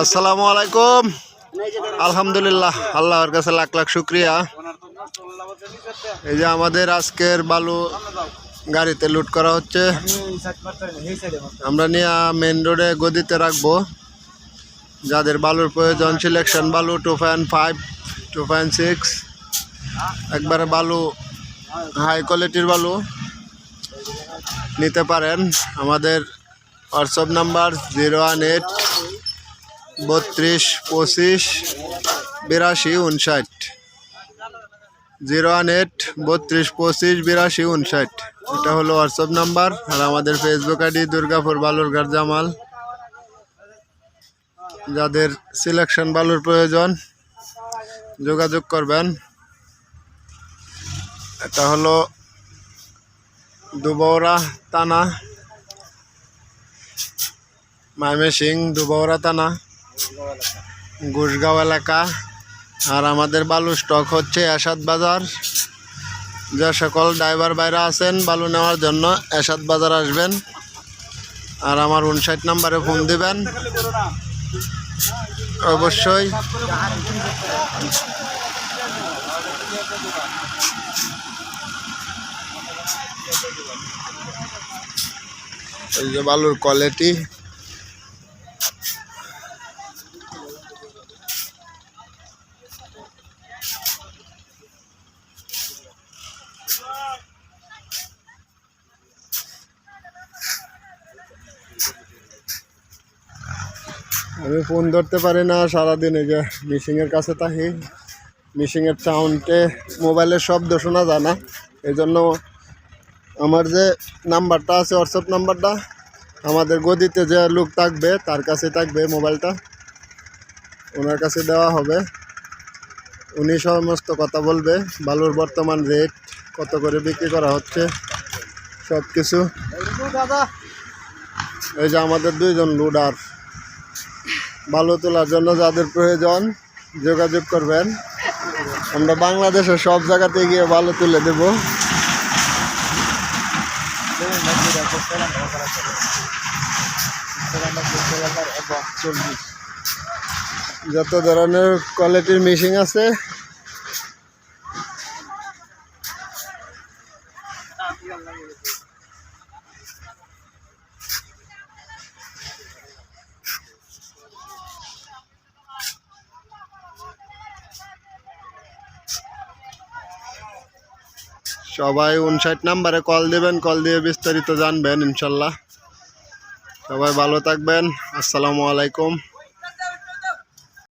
আসসালামু আলাইকুম। আলহামদুলিল্লাহ, আল্লাহর কাছে লাখ লাখ শুক্রিয়া। এই যে আমাদের আজকের বালু গাড়িতে লুট করা হচ্ছে। আমরা নিয়ে মেন রোডে গদিতে রাখব। যাদের বালুর প্রয়োজন সিলেকশন বালু two point five two point six একবারে বালু হাই কোয়ালিটির বালু নিতে পারেন। আমাদের WhatsApp number zero one eight বত্রিশ, পঁচিশ, বিরাশি উনষাট জিরো ওয়ান এইট, বত্রিশ, পঁচিশ, বিরাশি উনষাট এটা হলো হোয়াটসঅ্যাপ নাম্বার আর আমাদের ফেসবুক আইডি দুর্গাপুর বালুরঘাট জামাল। যাদের সিলেকশন বালুর প্রয়োজন, যোগাযোগ করবেন। এটা হলো দুবৌরা তানা টানা ময়মেসিং দুবৌরা টানা গুসগাঁও এলাকা। আর আমাদের বালু স্টক হচ্ছে এসাদ বাজার। যে সকল ড্রাইভার বাইরে আছেন বালু নেওয়ার জন্য এসাদ বাজার আসবেন। আর আমার উনষাট নাম্বারে ফোন দিবেন। অবশ্যই। এই যে বালুর কোয়ালিটি আমি ফোন ধরতে পারি না সারাদিন এই যে মিশিংয়ের কাছে থাকি। মিশিংয়ের সাউন্ডে মোবাইলের শব্দ শোনা যায় না। এই জন্য আমার যে নাম্বারটা আছে হোয়াটসঅ্যাপ নাম্বারটা আমাদের গদিতে যে লোক থাকবে তার কাছে থাকবে মোবাইলটা ওনার কাছে দেওয়া হবে। উনি সমস্ত কথা বলবে বালুর বর্তমান রেট কত করে বিক্রি করা হচ্ছে সব কিছু এই যে আমাদের দুইজন লুডার বালু তোলার জন্য যাদের প্রয়োজন যোগাযোগ করবেন। আমরা বাংলাদেশের সব জায়গাতে গিয়ে বালু তুলে দেব। যত ধরনের কোয়ালিটির মেশিন আছে সবাই উনষাট নাম্বারে কল দেবেন কল দিয়ে বিস্তারিত জানবেন, ইনশাল্লাহ। সবাই ভালো থাকবেন। আসসালামু আলাইকুম।